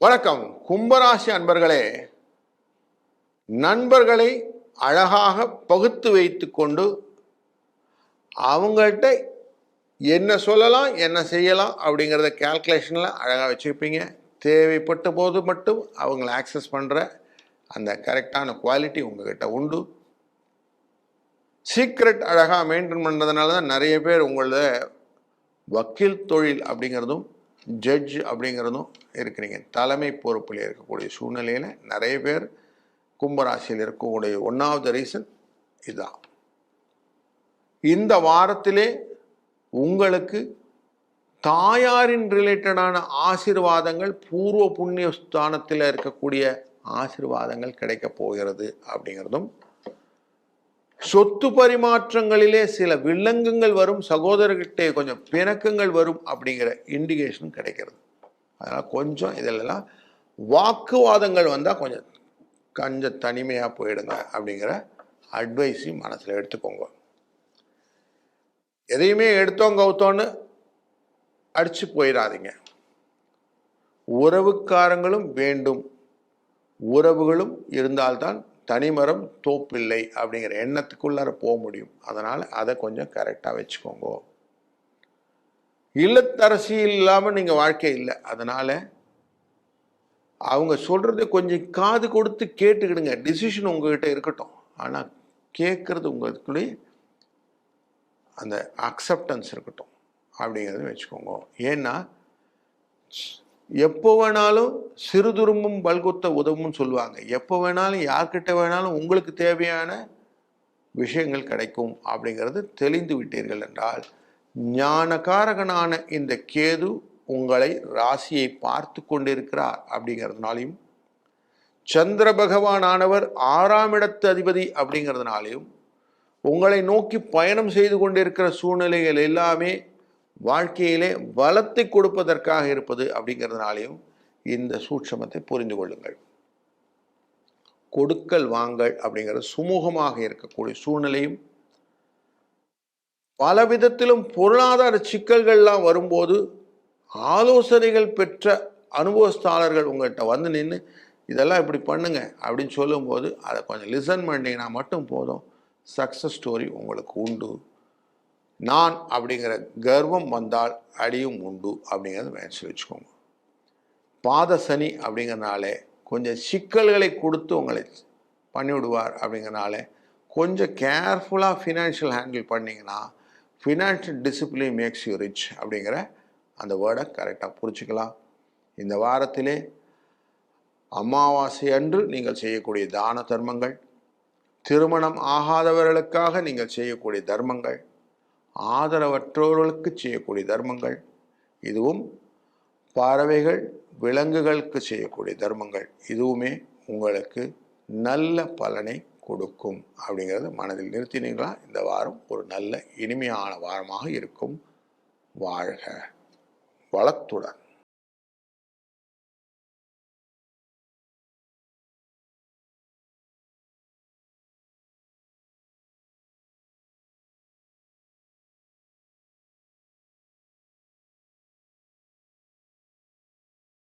வணக்கம். கும்பராசி அன்பர்களே நண்பர்களை அழகாக பகுத்து வைத்து கொண்டு அவங்கள்ட்ட என்ன சொல்லலாம் என்ன செய்யலாம் அப்படிங்கிறத கேல்குலேஷனில் அழகாக வச்சுருப்பீங்க. தேவைப்பட்ட போது மட்டும் அவங்கள ஆக்சஸ் பண்ணுற அந்த கரெக்டான குவாலிட்டி உங்ககிட்ட உண்டு. சீக்ரெட் அழகாக மெயின்டைன் பண்ணுறதுனால தான் நிறைய பேர் உங்களோட வக்கீல் தொழில் அப்படிங்கிறதும் ஜட்ஜ் அப்படிங்கிறதும் இருக்கிறீங்க தலைமை பொறுப்பில் இருக்கக்கூடிய சூழ்நிலையில் நிறைய பேர் கும்பராசியில் இருக்கக்கூடிய ஒன்றாவது ரீசன் இதுதான். இந்த வாரத்திலே உங்களுக்கு தாயாரின் ரிலேட்டடான ஆசீர்வாதங்கள் பூர்வ புண்ணிய ஸ்தானத்தில் இருக்கக்கூடிய ஆசிர்வாதங்கள் கிடைக்கப் போகிறது அப்படிங்கிறதும் சொத்து பரிமாற்றங்களிலே சில வில்லங்கங்கள் வரும் சகோதரர்கிட்டே கொஞ்சம் பிணக்கங்கள் வரும் அப்படிங்கிற இண்டிகேஷன் கிடைக்கிறது. அதனால் கொஞ்சம் இதிலெல்லாம் வாக்குவாதங்கள் வந்தால் கொஞ்சம் கொஞ்சம் தனிமையாக போயிடுங்க அப்படிங்கிற அட்வைஸையும் மனசில் எடுத்துக்கோங்க. எதையுமே எடுத்தோம் கவுத்தோன்னு அடித்து போயிடாதீங்க. உறவுக்காரங்களும் வேண்டும். உறவுகளும் இருந்தால்தான் தனிமரம் தோப்பில்லை அப்படிங்கிற எண்ணத்துக்குள்ளார போக முடியும். அதனால் அதை கொஞ்சம் கரெக்டாக வச்சுக்கோங்க. இல்லத்தரசி இல்லாமல் நீங்கள் வாழ்க்கை இல்லை. அதனால் அவங்க சொல்கிறத கொஞ்சம் காது கொடுத்து கேட்டுக்கிடுங்க. டிசிஷன் உங்ககிட்ட இருக்கட்டும். ஆனால் கேட்குறது உங்களுக்குள்ளே அந்த அக்செப்டன்ஸ் இருக்கட்டும். அப்படிங்கிறத வச்சுக்கோங்க. ஏன்னா எப்போ வேணாலும் சிறு துரும்பும் பல்குத்த உதவும்னு சொல்லுவாங்க. எப்போ வேணாலும் யார்கிட்ட வேணாலும் உங்களுக்கு தேவையான விஷயங்கள் கிடைக்கும் அப்படிங்கிறது தெளிந்து விட்டீர்கள் என்றால் ஞானகாரகனான இந்த கேது உங்களை ராசியை பார்த்து கொண்டிருக்கிறார் அப்படிங்கிறதுனாலையும் சந்திர பகவானானவர் ஆறாம் இடத்து அதிபதி அப்படிங்கிறதுனாலையும் உங்களை நோக்கி பயணம் செய்து கொண்டிருக்கிற சூழ்நிலைகள் எல்லாமே வாழ்க்கையிலே வளத்தை கொடுப்பதற்காக இருப்பது அப்படிங்கிறதுனாலையும் இந்த சூட்சமத்தை புரிந்து கொள்ளுங்கள். கொடுக்கல் வாங்கல் அப்படிங்கிறது சுமூகமாக இருக்கக்கூடிய சூழ்நிலையும் பல விதத்திலும் பொருளாதார சிக்கல்கள்லாம் வரும்போது ஆலோசனைகள் பெற்ற அனுபவஸ்தாளர்கள் உங்கள்கிட்ட வந்து நின்று இதெல்லாம் இப்படி பண்ணுங்க அப்படின்னு சொல்லும்போது அதை கொஞ்சம் லிசன் பண்ணிங்கன்னா மட்டும் போதும். சக்ஸஸ் ஸ்டோரி உங்களுக்கு உண்டு. நான் அப்படிங்கிற கர்வம் வந்தால் அடியும் உண்டு அப்படிங்கிறத மேட்ச் வச்சுக்கோங்க. பாத சனி அப்படிங்கிறனாலே கொஞ்சம் சிக்கல்களை கொடுத்து உங்களை பண்ணிவிடுவார் அப்படிங்கிறனால கொஞ்சம் கேர்ஃபுல்லாக ஃபினான்ஷியல் ஹேண்டில் பண்ணிங்கன்னா financial discipline makes you rich அப்படிங்கிற அந்த வேர்டை கரெக்டாக புரிச்சுக்கலாம் இந்த வாரத்திலே அமாவாசை அன்று நீங்கள் செய்யக்கூடிய தான தர்மங்கள் திருமணம் ஆகாதவர்களுக்காக நீங்கள் செய்யக்கூடிய தர்மங்கள் ஆதரவற்றோர்களுக்கு செய்யக்கூடிய தர்மங்கள். இதுவும் பறவைகள் விலங்குகளுக்கு செய்யக்கூடிய தர்மங்கள். இதுவுமே உங்களுக்கு நல்ல பலனை கொடுக்கும். அப்படிங்கிறத மனதில் நிறுத்தினீங்களா? இந்த வாரம் ஒரு நல்ல இனிமையான வாரமாக இருக்கும். வாழ்க வளத்துடன்.